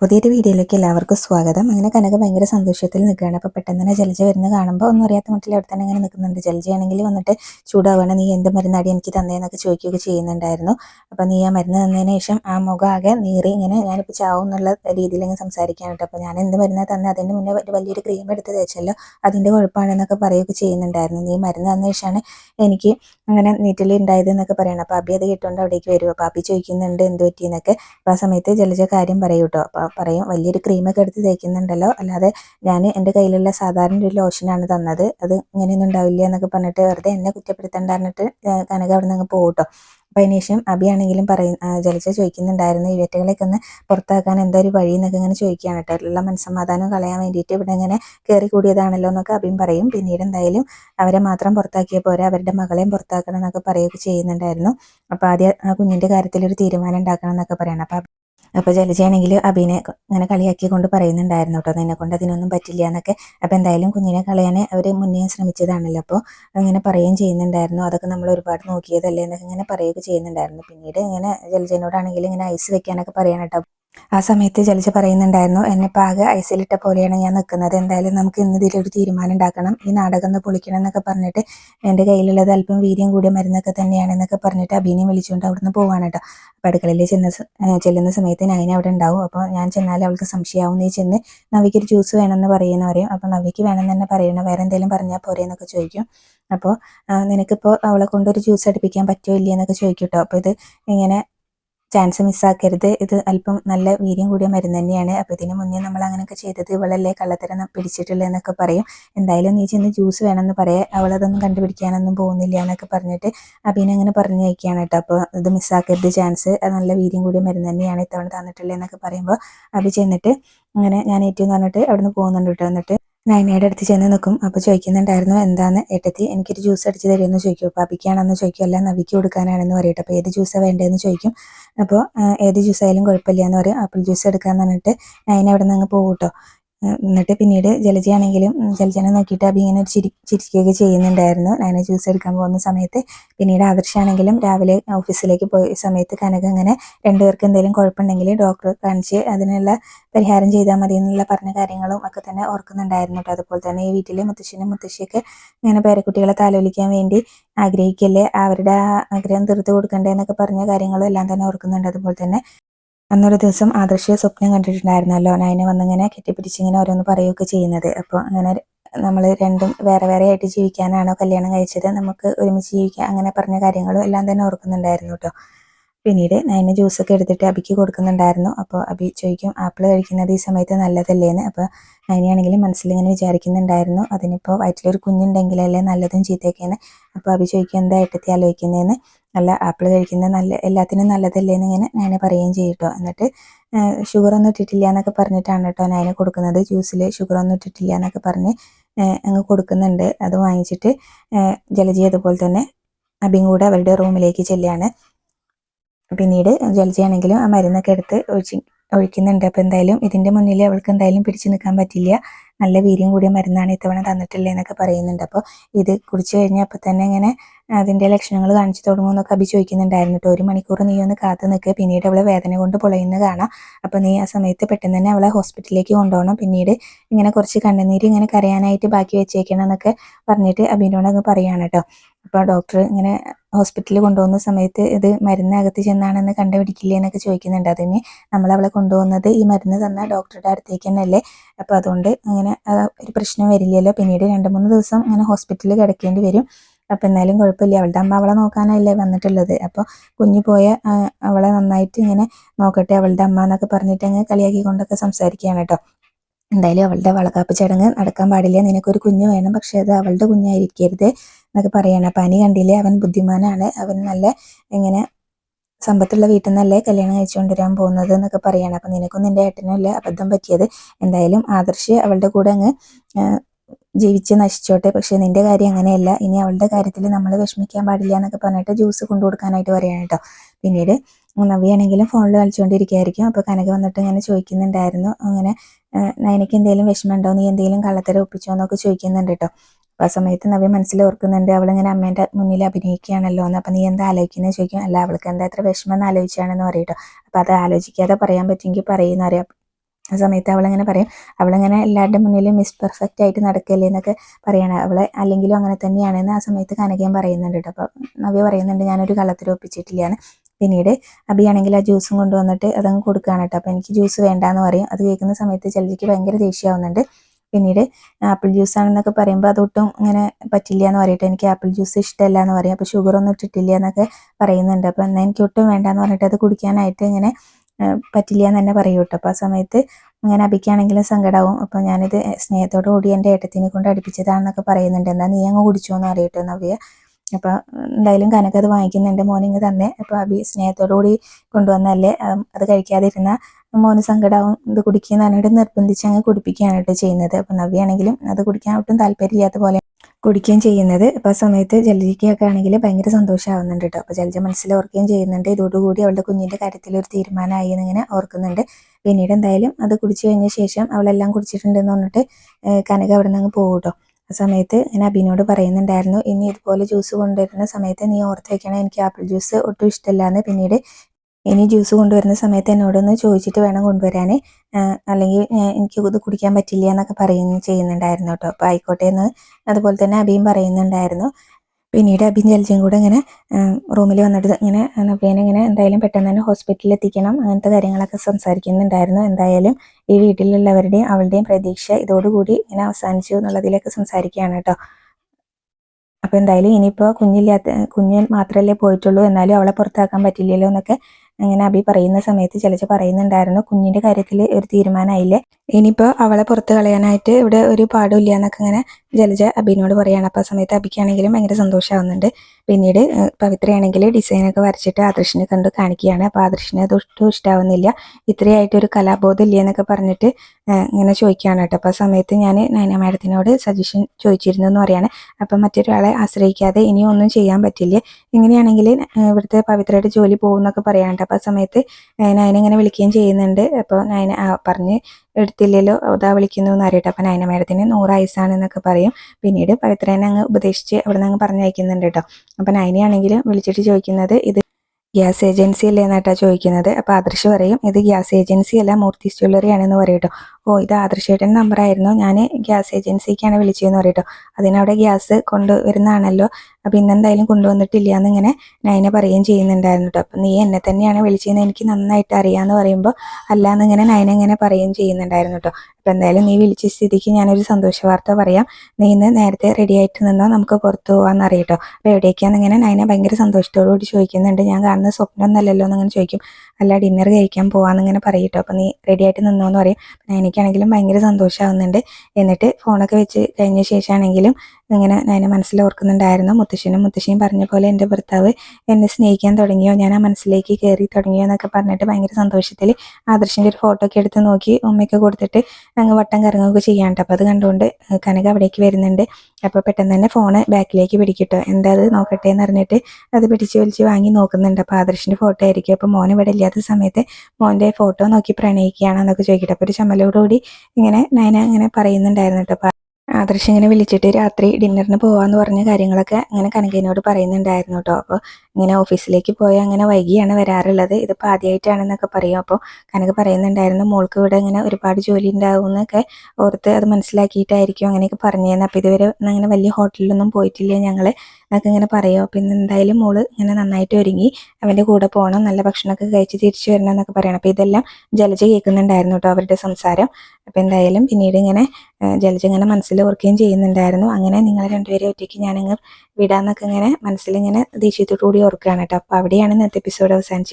പുതിയൊരു വീഡിയോയിലേക്ക് എല്ലാവർക്കും സ്വാഗതം. അങ്ങനെ കനക ഭയങ്കര സന്തോഷത്തിൽ നിൽക്കുകയാണ്. അപ്പോൾ പെട്ടെന്ന് തന്നെ ജലജ വരുന്ന കാണുമ്പോൾ ഒന്നും അറിയാത്ത മട്ടിൽ അവിടെ തന്നെ ഇങ്ങനെ നിൽക്കുന്നുണ്ട്. ജലജയാണെങ്കിൽ വന്നിട്ട് ചൂടാവുകയാണ് നീ എന്ത് മരുന്നാടി എനിക്ക് തന്നേന്നൊക്കെ ചോദിക്കുകയൊക്കെ ചെയ്യുന്നുണ്ടായിരുന്നു. അപ്പോൾ നീ ആ മരുന്ന് തന്നതിന് ശേഷം ആ മുഖം ആകെ നീറി ഇങ്ങനെ ഞാനിപ്പോൾ ചാവും എന്നുള്ള രീതിയിൽ ഇങ്ങനെ സംസാരിക്കാനുണ്ട് അപ്പോൾ ഞാൻ എന്ത് മരുന്നാ തന്നെ അതിന്റെ മുന്നേ ഒരു വലിയൊരു ക്രീം എടുത്ത് തേച്ചല്ലോ. അതിന്റെ കുഴപ്പമാണെന്നൊക്കെ പറയുകയൊക്കെ ചെയ്യുന്നുണ്ടായിരുന്നു. നീ മരുന്ന് തന്ന ശേഷമാണ് എനിക്ക് അങ്ങനെ നീറ്റിൽ ഉണ്ടായത് എന്നൊക്കെ പറയണം. അപ്പോൾ അബി അത് കേട്ടുകൊണ്ട് അവിടേക്ക് വരും അപ്പോൾ അബി ചോദിക്കുന്നുണ്ട് എന്ത് പറ്റിയെന്നൊക്കെ. അപ്പോൾ ആ സമയത്ത് ജലജ കാര്യം പറയൂട്ടോ അപ്പോൾ പറയും. വലിയൊരു ക്രീമൊക്കെ എടുത്ത് തേക്കുന്നുണ്ടല്ലോ. അല്ലാതെ ഞാൻ എന്റെ കയ്യിലുള്ള സാധാരണ ഒരു ലോഷനാണ് തന്നത്. അത് ഇങ്ങനെയൊന്നും ഉണ്ടാവില്ല എന്നൊക്കെ പറഞ്ഞിട്ട് വെറുതെ എന്നെ കുറ്റപ്പെടുത്തണ്ട പറഞ്ഞിട്ട് കനക അവിടെ നിന്ന് അങ്ങ് പോകും അപ്പോൾ അതിനുശേഷം അബിയാണെങ്കിലും പറയും ജലിച്ച ചോദിക്കുന്നുണ്ടായിരുന്നു ഈ വെറ്റകളൊക്കെ ഒന്ന് പുറത്താക്കാൻ എന്താ ഒരു വഴി? എന്നൊക്കെ ഇങ്ങനെ ചോദിക്കുകയാണ് കേട്ടോ. ഉള്ള മനസ്സമാധാനം കളയാൻ വേണ്ടിയിട്ട് ഇവിടെ ഇങ്ങനെ കയറി കൂടിയതാണല്ലോ എന്നൊക്കെ അബിയും പറയും. പിന്നീട് എന്തായാലും അവരെ മാത്രം പുറത്താക്കിയ പോരെ അവരുടെ മകളെയും പുറത്താക്കണം എന്നൊക്കെ പറയുകയൊക്കെ ചെയ്യുന്നുണ്ടായിരുന്നു. അപ്പോൾ ആദ്യം ആ കുഞ്ഞിന്റെ കാര്യത്തിൽ ഒരു തീരുമാനം ഉണ്ടാക്കണം എന്നൊക്കെ പറയണം. അപ്പോൾ അപ്പോൾ ജലജയാണെങ്കിൽ അബീനെ ഇങ്ങനെ കളിയാക്കി കൊണ്ട് പറയുന്നുണ്ടായിരുന്നു കേട്ടോ നിന്നെ കൊണ്ട് അതിനൊന്നും പറ്റില്ല എന്നൊക്കെ. അപ്പോൾ എന്തായാലും കുഞ്ഞിനെ കളയാൻ അവർ മുന്നേ ശ്രമിച്ചതാണല്ലോ. അപ്പോൾ അങ്ങനെ പറയുകയും ചെയ്യുന്നുണ്ടായിരുന്നു. അതൊക്കെ നമ്മൾ ഒരുപാട് നോക്കിയതല്ലേ എന്നൊക്കെ ഇങ്ങനെ പറയുകയൊക്കെ ചെയ്യുന്നുണ്ടായിരുന്നു. പിന്നീട് ഇങ്ങനെ ജലജനോടാണെങ്കിൽ ഇങ്ങനെ ഐസ് വെക്കാനൊക്കെ കേട്ടോ ആ സമയത്ത് ജലജ പറയുന്നുണ്ടായിരുന്നു എന്നെ പാക ഐസിലിട്ട പോലെയാണ് ഞാൻ നിൽക്കുന്നത്. എന്തായാലും നമുക്ക് ഇന്ന് ഇതിലൊരു തീരുമാനം ഉണ്ടാക്കണം. ഈ നാടകം ഒന്ന് പൊളിക്കണം എന്നൊക്കെ പറഞ്ഞിട്ട് എന്റെ കയ്യിലുള്ളത് അല്പം വീര്യം കൂടിയ മരുന്നൊക്കെ തന്നെയാണ് എന്നൊക്കെ പറഞ്ഞിട്ട് അഭിനയം വിളിച്ചുകൊണ്ട് അവിടുന്ന് പോവാണ് കേട്ടോ. അപ്പോൾ അടുക്കളയിൽ ചെന്ന ചെല്ലുന്ന സമയത്ത് നൈന അവിടെ ഉണ്ടാവും. അപ്പോൾ ഞാൻ ചെന്നാൽ അവൾക്ക് സംശയമാവും നീ ചെന്ന് നവിക്കൊരു ജ്യൂസ് വേണമെന്ന് പറയുന്ന പറയും. അപ്പോൾ നവിക്ക് വേണമെന്ന് തന്നെ പറയണം. വേറെ എന്തെങ്കിലും പറഞ്ഞാൽ പോരെ എന്നൊക്കെ ചോദിക്കും. അപ്പോൾ നിനക്കിപ്പോൾ അവളെ കൊണ്ടൊരു ജ്യൂസ് അടുപ്പിക്കാൻ പറ്റുമോ ഇല്ലയെന്നൊക്കെ ചോദിക്കും കേട്ടോ. അപ്പോൾ ഇത് ഇങ്ങനെ ചാൻസ് മിസ്സാക്കരുത് ഇത് അല്പം നല്ല വീര്യം കൂടിയ മരുന്ന് തന്നെയാണ്. അപ്പോൾ ഇതിന് മുന്നേ നമ്മൾ അങ്ങനെയൊക്കെ ചെയ്തത് ഇവളല്ലേ കള്ളത്തരം പിടിച്ചിട്ടില്ല എന്നൊക്കെ പറയും. എന്തായാലും നീ ചെന്ന് ജ്യൂസ് വേണമെന്ന് പറയാം. അവളതൊന്നും കണ്ടുപിടിക്കാനൊന്നും പോകുന്നില്ല എന്നൊക്കെ പറഞ്ഞിട്ട് അബീനെ അങ്ങനെ പറഞ്ഞു വയ്ക്കുകയാണ് കേട്ടോ. അപ്പോൾ ഇത് മിസ്സാക്കരുത് ചാൻസ് നല്ല വീര്യം കൂടിയ മരുന്ന് തന്നെയാണ് ഇത്തവണ തന്നിട്ടുള്ളത് എന്നൊക്കെ പറയുമ്പോൾ അബി ചെന്നിട്ട് അങ്ങനെ ഞാൻ ഏറ്റവും പറഞ്ഞിട്ട് അവിടുന്ന് പോകുന്നുണ്ട് കേട്ടോ. എന്നിട്ട് നൈനയുടെ അടുത്ത് ചെന്ന് നിൽക്കും. അപ്പോൾ ചോദിക്കുന്നുണ്ടായിരുന്നു എന്താന്ന് ഏട്ടത്തി എനിക്കൊരു ജ്യൂസ് അടിച്ച് തരുമെന്ന് ചോദിക്കും. അപ്പോൾ അബിക്കാണെന്ന് ചോദിക്കും അല്ല നവിക്ക് കൊടുക്കാനാണെന്ന് പറയട്ടെ. അപ്പോൾ ഏത് ജ്യൂസാണ് വേണ്ടതെന്ന് ചോദിക്കും. അപ്പോൾ ഏത് ജ്യൂസ് ആയാലും കുഴപ്പമില്ല എന്ന് പറയും. ആപ്പിൾ ജ്യൂസ് എടുക്കാമെന്ന് പറഞ്ഞിട്ട് നൈന അവിടെ നിന്ന് അങ്ങ് പോകും കേട്ടോ എന്നിട്ട് പിന്നീട് ജലജയാണെങ്കിലും ജലജനെ നോക്കിയിട്ട് അബി ഇങ്ങനെ ചിരി ചിരിക്കുകയൊക്കെ ചെയ്യുന്നുണ്ടായിരുന്നു. നയന ജ്യൂസ് എടുക്കാൻ പോകുന്ന സമയത്ത് പിന്നീട് ആദർശാണെങ്കിലും രാവിലെ ഓഫീസിലേക്ക് പോയ സമയത്ത് കനക അങ്ങനെ രണ്ടുപേർക്ക് എന്തെങ്കിലും കുഴപ്പമുണ്ടെങ്കിൽ ഡോക്ടറെ കാണിച്ച് അതിനുള്ള പരിഹാരം ചെയ്താൽ മതി എന്നുള്ള പറഞ്ഞ കാര്യങ്ങളും ഒക്കെ തന്നെ ഓർക്കുന്നുണ്ടായിരുന്നു കേട്ടോ. അതുപോലെ തന്നെ ഈ വീട്ടിലെ മുത്തശ്ശനും മുത്തശ്ശിയൊക്കെ ഇങ്ങനെ പേരക്കുട്ടികളെ താലോലിക്കാൻ വേണ്ടി ആഗ്രഹിക്കല്ലേ? അവരുടെ ആഗ്രഹം തീർത്ത് കൊടുക്കണ്ടേ എന്നൊക്കെ പറഞ്ഞ കാര്യങ്ങളും എല്ലാം തന്നെ ഓർക്കുന്നുണ്ട്. അതുപോലെ തന്നെ അന്നൊരു ദിവസം ആദർശിയ സ്വപ്നം കണ്ടിട്ടുണ്ടായിരുന്നല്ലോ. നയനെ വന്നിങ്ങനെ കെട്ടിപ്പിടിച്ചിങ്ങനെ ഓരോന്ന് പറയുകയൊക്കെ ചെയ്യുന്നത്. അപ്പോൾ അങ്ങനെ നമ്മൾ രണ്ടും വേറെ വേറെ ആയിട്ട് ജീവിക്കാനാണോ കല്യാണം കഴിച്ചത്? നമുക്ക് ഒരുമിച്ച് ജീവിക്കാൻ അങ്ങനെ പറഞ്ഞ കാര്യങ്ങളും എല്ലാം തന്നെ ഓർക്കുന്നുണ്ടായിരുന്നു കേട്ടോ പിന്നീട് നയന് ജ്യൂസൊക്കെ എടുത്തിട്ട് അബിക്ക് കൊടുക്കുന്നുണ്ടായിരുന്നു. അപ്പോൾ അബി ചോദിക്കും ആപ്പിൾ കഴിക്കുന്നത് ഈ സമയത്ത് നല്ലതല്ലേന്ന്? അപ്പോൾ നയനെയാണെങ്കിലും മനസ്സിലിങ്ങനെ വിചാരിക്കുന്നുണ്ടായിരുന്നു. അതിനിപ്പോൾ വയറ്റിലൊരു കുഞ്ഞുണ്ടെങ്കിലല്ലേ നല്ലതും ചീത്തയൊക്കെയെന്ന്? അപ്പോൾ അബി ചോദിക്കും എന്താ ഏട്ടത്തി ആലോചിക്കുന്നതെന്ന് നല്ല ആപ്പിൾ കഴിക്കുന്നത് നല്ല എല്ലാത്തിനും നല്ലതല്ലേ എന്ന് ഇങ്ങനെ നയന പറയുകയും ചെയ്യും കേട്ടോ എന്നിട്ട് ഷുഗർ ഒന്നും ഇട്ടിട്ടില്ല എന്നൊക്കെ പറഞ്ഞിട്ടാണ് കേട്ടോ ഞാൻ കൊടുക്കുന്നത്. ജ്യൂസിൽ ഷുഗർ ഒന്നും ഇട്ടിട്ടില്ല എന്നൊക്കെ പറഞ്ഞ് അങ്ങ് കൊടുക്കുന്നുണ്ട്. അത് വാങ്ങിച്ചിട്ട് ജലജി അതുപോലെ തന്നെ അബിയും കൂടെ അവരുടെ റൂമിലേക്ക് ചെല്ലുകയാണ്. പിന്നീട് ജലജയാണെങ്കിലും ആ മരുന്നൊക്കെ എടുത്ത് ഒഴിച്ച് ഒഴിക്കുന്നുണ്ട്. അപ്പോൾ എന്തായാലും ഇതിന്റെ മുന്നിൽ അവൾക്ക് എന്തായാലും പിടിച്ചു നിൽക്കാൻ പറ്റില്ല. നല്ല വീര്യം കൂടിയ മരുന്നാണ് ഇത്തവണ തന്നിട്ടില്ല എന്നൊക്കെ പറയുന്നുണ്ട്. അപ്പോൾ ഇത് കുടിച്ചു കഴിഞ്ഞാൽ അപ്പോൾ തന്നെ ഇങ്ങനെ അതിന്റെ ലക്ഷണങ്ങൾ കാണിച്ചു തുടങ്ങുമെന്നൊക്കെ അഭി ചോദിക്കുന്നുണ്ടായിരുന്നു കേട്ടോ. ഒരു മണിക്കൂർ നീ ഒന്ന് കാത്തു നിൽക്കുക പിന്നീട് അവളെ വേദന കൊണ്ട് പൊളയുന്ന കാണാം. അപ്പോൾ നീ ആ സമയത്ത് പെട്ടെന്ന് തന്നെ അവളെ ഹോസ്പിറ്റലിലേക്ക് കൊണ്ടുപോകണം. പിന്നീട് ഇങ്ങനെ കുറച്ച് കണ്ണുനീര് ഇങ്ങനെ കരയാനായിട്ട് ബാക്കി വെച്ചേക്കണം എന്നൊക്കെ പറഞ്ഞിട്ട് അഭിനോട് അങ്ങ് പറയുകയാണ് കേട്ടോ. അപ്പോൾ ഡോക്ടർ ഇങ്ങനെ ഹോസ്പിറ്റലിൽ കൊണ്ടുപോകുന്ന സമയത്ത് ഇത് മരുന്നകത്ത് ചെന്നാണെന്ന് കണ്ടുപിടിക്കില്ലേ എന്നൊക്കെ ചോദിക്കുന്നുണ്ട്. അതിന് നമ്മൾ അവളെ കൊണ്ടുപോകുന്നത് ഈ മരുന്ന് തന്ന ഡോക്ടറുടെ അടുത്തേക്ക് തന്നെയല്ലേ? അപ്പോൾ അതുകൊണ്ട് അങ്ങനെ ഒരു പ്രശ്നം വരില്ലല്ലോ. പിന്നീട് രണ്ട് മൂന്ന് ദിവസം ഇങ്ങനെ ഹോസ്പിറ്റലിൽ കിടക്കേണ്ടി വരും. അപ്പം എന്നാലും കുഴപ്പമില്ല. അവളുടെ അമ്മ അവളെ നോക്കാനല്ലേ വന്നിട്ടുള്ളത്. അപ്പോൾ കുഞ്ഞു പോയ അവളെ നന്നായിട്ട് ഇങ്ങനെ നോക്കട്ടെ അവളുടെ അമ്മ എന്നൊക്കെ പറഞ്ഞിട്ട് അങ്ങ് കളിയാക്കിക്കൊണ്ടൊക്കെ സംസാരിക്കുകയാണ് കേട്ടോ. എന്തായാലും അവളുടെ വളകാപ്പ് ചടങ്ങ് നടക്കാൻ പാടില്ല. നിനക്കൊരു കുഞ്ഞ് വേണം പക്ഷെ അത് അവളുടെ കുഞ്ഞായിരിക്കരുത് എന്നൊക്കെ പറയാണ്. അനി കണ്ടില്ലേ അവൻ ബുദ്ധിമാനാണ്. അവൻ നല്ല ഇങ്ങനെ സമ്പത്തുള്ള വീട്ടിൽ നിന്നല്ലേ കല്യാണം കഴിച്ചുകൊണ്ടുവരാൻ പോകുന്നത് എന്നൊക്കെ പറയാണ്. അപ്പം നിനക്കും നിന്റെ ഏട്ടനും അല്ലേ അബദ്ധം പറ്റിയത്. എന്തായാലും ആദർശ് അവളുടെ കൂടെ അങ്ങ് ജീവിച്ച് നശിച്ചോട്ടെ. പക്ഷെ നിന്റെ കാര്യം അങ്ങനെയല്ല. ഇനി അവളുടെ കാര്യത്തിൽ നമ്മൾ വിഷമിക്കാൻ പാടില്ല എന്നൊക്കെ പറഞ്ഞിട്ട് ജ്യൂസ് കൊണ്ടു കൊടുക്കാനായിട്ട് പറയാണ് കേട്ടോ. പിന്നീട് നവിയാണെങ്കിലും ഫോണിൽ കളിച്ചുകൊണ്ടിരിക്കുകയായിരിക്കും അപ്പോൾ കനക വന്നിട്ട് ഇങ്ങനെ ചോദിക്കുന്നുണ്ടായിരുന്നു. അങ്ങനെ നയനയ്ക്ക് എന്തെങ്കിലും വിഷമമുണ്ടോ? നീ എന്തെങ്കിലും കള്ളത്തര ഒപ്പിച്ചോ? എന്നൊക്കെ ചോദിക്കുന്നുണ്ട് കേട്ടോ. അപ്പോൾ ആ സമയത്ത് നവ്യ മനസ്സിൽ ഓർക്കുന്നുണ്ട് അവളിങ്ങനെ അമ്മേന്റെ മുന്നിൽ അഭിനയിക്കുകയാണല്ലോ എന്ന്. അപ്പം നീ എന്താ ആലോചിക്കുന്നത് ചോദിക്കും അല്ല അവൾക്ക് എന്താ എത്ര വിഷമം എന്ന് ആലോചിച്ചാണെന്ന് പറയട്ടോ. അപ്പോൾ അത് ആലോചിക്കാതെ പറയാൻ പറ്റുമെങ്കിൽ പറയുന്ന അറിയാം ആ സമയത്ത് അവളിങ്ങനെ പറയും അവളിങ്ങനെ എല്ലാവരുടെ മുന്നിലും മിസ് പെർഫെക്റ്റ് ആയിട്ട് നടക്കല്ലേ എന്നൊക്കെ പറയണം. അവളെ അല്ലെങ്കിലും അങ്ങനെ തന്നെയാണെന്ന്. ആ സമയത്ത് കനകയും പറയുന്നുണ്ട് കേട്ടോ. അപ്പോൾ നവ്യ പറയുന്നുണ്ട് ഞാനൊരു കള്ളത്തിൽ ഒപ്പിച്ചിട്ടില്ലാന്ന് പിന്നീട് അബിയാണെങ്കിൽ ആ ജ്യൂസും കൊണ്ടുവന്നിട്ട് അതങ്ങ് കൊടുക്കുകയാണ് കേട്ടോ. അപ്പോൾ എനിക്ക് ജ്യൂസ് വേണ്ടാന്ന് പറയും. അത് കേൾക്കുന്ന സമയത്ത് ജലജിക്ക് ഭയങ്കര ദേഷ്യമാവുന്നുണ്ട്. പിന്നീട് ആപ്പിൾ ജ്യൂസ് ആണെന്നൊക്കെ പറയുമ്പോൾ അതൊട്ടും ഇങ്ങനെ പറ്റില്ല എന്ന് പറയട്ടെ. എനിക്ക് ആപ്പിൾ ജ്യൂസ് ഇഷ്ടമല്ല എന്ന് പറയും. അപ്പോൾ ഷുഗർ ഒന്നും ഇട്ടിട്ടില്ല എന്നൊക്കെ പറയുന്നുണ്ട്. അപ്പോൾ എന്നാൽ എനിക്ക് ഒട്ടും വേണ്ടാന്ന് പറഞ്ഞിട്ട് അത് കുടിക്കാനായിട്ട് ഇങ്ങനെ പറ്റില്ല എന്ന് തന്നെ പറയൂ കേട്ടോ. അപ്പോൾ ആ സമയത്ത് അങ്ങനെ അബിക്കാണെങ്കിലും സങ്കടമാവും അപ്പോൾ ഞാനിത് സ്നേഹത്തോടു കൂടി എന്റെ ഏട്ടത്തിനെ കൊണ്ട് അടുപ്പിച്ചതാണെന്നൊക്കെ പറയുന്നുണ്ട്. എന്നാൽ നീ അങ്ങ് കുടിച്ചോ എന്ന് അറിയട്ടോ നവ്യ. അപ്പോൾ എന്തായാലും കനക്ക് അത് വാങ്ങിക്കുന്നുണ്ട് മോനിങ് തന്നെ. അപ്പോൾ അബി സ്നേഹത്തോടു കൂടി കൊണ്ടുവന്നല്ലേ അത് കഴിക്കാതിരുന്ന മോന് സങ്കടമാവും ഇത് കുടിക്കുന്ന പറഞ്ഞിട്ട് നിർബന്ധിച്ച് അങ്ങ് കുടിപ്പിക്കുകയാണ് കേട്ടോ ചെയ്യുന്നത്. അപ്പോൾ നവ്യാണെങ്കിലും അത് കുടിക്കാൻ ഒട്ടും താല്പര്യമില്ലാത്ത പോലെ കുടിക്കുകയും ചെയ്യുന്നത്. അപ്പോൾ ആ സമയത്ത് ജലജിക്കൊക്കെ ആണെങ്കിൽ ഭയങ്കര സന്തോഷമാവുന്നുണ്ട് കേട്ടോ. അപ്പോൾ ജലജ മനസ്സിൽ ഓർക്കുകയും ചെയ്യുന്നുണ്ട്. ഇതോടുകൂടി അവളുടെ കുഞ്ഞിന്റെ കാര്യത്തിൽ ഒരു തീരുമാനമായി എന്നിങ്ങനെ ഓർക്കുന്നുണ്ട്. പിന്നീട് എന്തായാലും അത് കുടിച്ചു കഴിഞ്ഞ ശേഷം അവളെല്ലാം കുടിച്ചിട്ടുണ്ടെന്ന് പറഞ്ഞിട്ട് കനക അവിടെ നിന്ന് അങ്ങ് പോകും കേട്ടോ. ആ സമയത്ത് ഞാൻ അബിനോട് പറയുന്നുണ്ടായിരുന്നു ഇനി ഇതുപോലെ ജ്യൂസ് കൊണ്ടുവരുന്ന സമയത്ത് നീ ഓർത്ത് വെക്കണം എനിക്ക് ആപ്പിൾ ജ്യൂസ് ഒട്ടും ഇഷ്ടമല്ല പിന്നീട് ഇനി ജ്യൂസ് കൊണ്ടുവരുന്ന സമയത്ത് എന്നോടൊന്ന് ചോദിച്ചിട്ട് വേണം കൊണ്ടുവരാൻ അല്ലെങ്കിൽ എനിക്ക് ഇത് കുടിക്കാൻ പറ്റില്ല എന്നൊക്കെ പറയുന്നു ചെയ്യുന്നുണ്ടായിരുന്നു കേട്ടോ. അപ്പോൾ ആയിക്കോട്ടെ എന്ന് അതുപോലെ തന്നെ അബിയും പറയുന്നുണ്ടായിരുന്നു. പിന്നീട് അബിൻ ജലജയും കൂടെ ഇങ്ങനെ റൂമിൽ വന്നിട്ട് ഇങ്ങനെ നവ്യേനെ ഇങ്ങനെ എന്തായാലും പെട്ടെന്ന് തന്നെ ഹോസ്പിറ്റലിൽ എത്തിക്കണം. അങ്ങനത്തെ കാര്യങ്ങളൊക്കെ സംസാരിക്കുന്നുണ്ടായിരുന്നു. എന്തായാലും ഈ വീട്ടിലുള്ളവരുടെയും അവളുടെയും പ്രതീക്ഷ ഇതോടുകൂടി ഇങ്ങനെ അവസാനിച്ചു എന്നുള്ളതിലൊക്കെ സംസാരിക്കുകയാണ് കേട്ടോ. അപ്പോൾ എന്തായാലും ഇനിയിപ്പോൾ കുഞ്ഞില്ലാത്ത കുഞ്ഞ് മാത്രമല്ലേ പോയിട്ടുള്ളൂ എന്നാലും അവളെ പുറത്താക്കാൻ പറ്റില്ലല്ലോ എന്നൊക്കെ അങ്ങനെ അബി പറയുന്ന സമയത്ത് ചിലച്ച് പറയുന്നുണ്ടായിരുന്നു കുഞ്ഞിന്റെ കാര്യത്തിൽ ഒരു തീരുമാനമായില്ലേ ഇനിയിപ്പോൾ അവളെ പുറത്ത് കളയാനായിട്ട് ഇവിടെ ഒരു പാടില്ല എന്നൊക്കെ ഇങ്ങനെ ജലജ അബിനോട് പറയാണ്. അപ്പോൾ ആ സമയത്ത് അബിക്കാണെങ്കിലും ഭയങ്കര സന്തോഷമാവുന്നുണ്ട് പിന്നീട് പവിത്രയാണെങ്കിൽ ഡിസൈനൊക്കെ വരച്ചിട്ട് ആദർശിനെ കണ്ട് കാണിക്കുകയാണ്. അപ്പോൾ ആദർശിനെ അത് ഒട്ടും ഇഷ്ടാവുന്നില്ല. ഇത്രയായിട്ടൊരു കലാബോധം ഇല്ല എന്നൊക്കെ പറഞ്ഞിട്ട് ഇങ്ങനെ ചോദിക്കുകയാണ് കേട്ടോ. അപ്പോൾ ആ സമയത്ത് ഞാൻ നയന മാഡത്തിനോട് സജഷൻ ചോദിച്ചിരുന്നു എന്ന് പറയാണ്. അപ്പം മറ്റൊരാളെ ആശ്രയിക്കാതെ ഇനിയും ഒന്നും ചെയ്യാൻ പറ്റില്ല? ഇങ്ങനെയാണെങ്കിൽ ഇവിടുത്തെ പവിത്രയുടെ ജോലി പോകുന്നൊക്കെ പറയാനുണ്ട് അപ്പോൾ ആ സമയത്ത് നയന ഇങ്ങനെ വിളിക്കുകയും ചെയ്യുന്നുണ്ട്. അപ്പോൾ നയന പറഞ്ഞ് എടുത്തില്ലല്ലോ അതാ വിളിക്കുന്നു എന്ന് അറിയട്ടെ അപ്പം നയന മേഡത്തിന് നൂറ് വയസ്സാണെന്നൊക്കെ പറയും. പിന്നീട് പവിത്രേനെ അങ്ങ് ഉപദേശിച്ച് അവിടെ നിന്ന് അങ്ങ് പറഞ്ഞയക്കുന്നുണ്ട് കേട്ടോ. അപ്പം നയനയാണെങ്കിൽ വിളിച്ചിട്ട് ചോദിക്കുന്നത് ഇത് ഗ്യാസ് ഏജൻസി അല്ലേ എന്നാട്ടാ ചോദിക്കുന്നത്. അപ്പോൾ ആദർശ് പറയും ഇത് ഗ്യാസ് ഏജൻസി അല്ല മൂർത്തി ജ്വല്ലറി ആണെന്ന് പറയും കേട്ടോ ഓ ഇത് ആദർശേട്ടൻ നമ്പറായിരുന്നു. ഞാൻ ഗ്യാസ് ഏജൻസിക്കാണ് വിളിച്ചതെന്ന് പറയട്ടോ. അതിനവിടെ ഗ്യാസ് കൊണ്ടുവരുന്നതാണല്ലോ. അപ്പം ഇന്നെന്തായാലും കൊണ്ടുവന്നിട്ടില്ല എന്നിങ്ങനെ നൈന പറയുകയും ചെയ്യുന്നുണ്ടായിരുന്നു കേട്ടോ. അപ്പം നീ എന്നെ തന്നെയാണ് വിളിച്ചതെന്ന് എനിക്ക് നന്നായിട്ട് അറിയാമെന്ന് പറയുമ്പോൾ അല്ലാന്നിങ്ങനെ നൈന ഇങ്ങനെ പറയുകയും ചെയ്യുന്നുണ്ടായിരുന്നു കേട്ടോ. അപ്പം എന്തായാലും നീ വിളിച്ച സ്ഥിതിക്ക് ഞാനൊരു സന്തോഷ വാർത്ത പറയാം. നീ ഇന്ന് നേരത്തെ റെഡി ആയിട്ട് നിന്നോ നമുക്ക് പുറത്തു പോകാമെന്ന് അറിയട്ടോ. അപ്പോൾ എവിടേക്കാന്നിങ്ങനെ നൈന ഭയങ്കര സന്തോഷത്തോടു കൂടി ചോദിക്കുന്നുണ്ട്. ഞാൻ കാണുന്ന സ്വപ്നം എന്നല്ലല്ലോ എന്നിങ്ങനെ ചോദിക്കും. അല്ല ഡിന്നർ കഴിക്കാൻ പോവാന്നിങ്ങനെ പറയട്ടോ അപ്പോൾ നീ റെഡി ആയിട്ട് നിന്നോ എന്ന് പറയും എനിക്കാണെങ്കിലും ഭയങ്കര സന്തോഷമാവുന്നുണ്ട് എന്നിട്ട് ഫോണൊക്കെ വെച്ച് കഴിഞ്ഞ ശേഷമാണെങ്കിലും ഇങ്ങനെ ഞാൻ മനസ്സിൽ ഓർക്കുന്നുണ്ടായിരുന്നു മുത്തശ്ശനും മുത്തശ്ശിയും പറഞ്ഞ പോലെ എന്റെ ഭർത്താവ് എന്നെ സ്നേഹിക്കാൻ തുടങ്ങിയോ ഞാൻ ആ മനസ്സിലേക്ക് കയറി തുടങ്ങിയോ എന്നൊക്കെ പറഞ്ഞിട്ട് ഭയങ്കര സന്തോഷത്തിൽ ആദർശിന്റെ ഒരു ഫോട്ടോ ഒക്കെ എടുത്ത് നോക്കി ഉമ്മയൊക്കെ കൊടുത്തിട്ട് അങ്ങ് വട്ടം കറങ്ങുകയൊക്കെ ചെയ്യാണ്ട് അപ്പോൾ അത് കണ്ടുകൊണ്ട് കനക അവിടേക്ക് വരുന്നുണ്ട്. അപ്പോൾ പെട്ടെന്ന് തന്നെ ഫോണ് ബാക്കിലേക്ക് പിടിക്കട്ടോ. എന്താ അത് നോക്കട്ടെ എന്ന് പറഞ്ഞിട്ട് അത് പിടിച്ച് വലിച്ച് വാങ്ങി നോക്കുന്നുണ്ട്. അപ്പോൾ ആദർശിന്റെ ഫോട്ടോ ആയിരിക്കും. അപ്പോൾ മോൻ ഇവിടെ ഇല്ലാത്ത സമയത്ത് മോന്റെ ഫോട്ടോ നോക്കി പ്രണയിക്കുകയാണെന്നൊക്കെ ചോദിക്കട്ടെ. അപ്പോൾ ഒരു ചമ്മലോടുകൂടി ഇങ്ങനെ നയന അങ്ങനെ പറയുന്നുണ്ടായിരുന്നു കേട്ടോ. ആദർശ് ഇങ്ങനെ വിളിച്ചിട്ട് രാത്രി ഡിന്നറിന് പോകാമെന്ന് പറഞ്ഞ കാര്യങ്ങളൊക്കെ അങ്ങനെ കനകേനോട് പറയുന്നുണ്ടായിരുന്നു കേട്ടോ. അപ്പോൾ ഇങ്ങനെ ഓഫീസിലേക്ക് പോയി അങ്ങനെ വൈകിയാണ് വരാറുള്ളത്. ഇതിപ്പോൾ ആദ്യമായിട്ടാണെന്നൊക്കെ പറയും. അപ്പോൾ കനക പറയുന്നുണ്ടായിരുന്നു മോൾക്ക് ഇവിടെ ഇങ്ങനെ ഒരുപാട് ജോലി ഉണ്ടാവും എന്നൊക്കെ ഓർത്ത് അത് മനസ്സിലാക്കിയിട്ടായിരിക്കും അങ്ങനെയൊക്കെ പറഞ്ഞിരുന്നത് അപ്പോൾ ഇതുവരെ അങ്ങനെ വലിയ ഹോട്ടലിലൊന്നും പോയിട്ടില്ല ഞങ്ങൾ എന്നൊക്കെ ഇങ്ങനെ പറയുമോ പിന്നെ എന്തായാലും മോൾ ഇങ്ങനെ നന്നായിട്ട് ഒരുങ്ങി. അവന്റെ കൂടെ പോകണം നല്ല ഭക്ഷണമൊക്കെ കഴിച്ച് തിരിച്ചു വരണം എന്നൊക്കെ പറയണം. അപ്പോൾ ഇതെല്ലാം ജലജ കേൾക്കുന്നുണ്ടായിരുന്നു കേട്ടോ അവരുടെ സംസാരം. അപ്പോൾ എന്തായാലും പിന്നീട് ഇങ്ങനെ ജലജ ഇങ്ങനെ മനസ്സിൽ ഓർക്കുകയും ചെയ്യുന്നുണ്ടായിരുന്നു. അങ്ങനെ നിങ്ങൾ രണ്ടുപേരെ ഒറ്റയ്ക്ക് ഞാനങ്ങ് വിടാന്നൊക്കെ ഇങ്ങനെ മനസ്സിലിങ്ങനെ ദേഷ്യത്തോടു കൂടി ഓർക്കുകയാണ് കേട്ടോ. അപ്പോൾ അവിടെയാണ് ഇന്നത്തെ എപ്പിസോഡ് അവസാനിച്ചത്.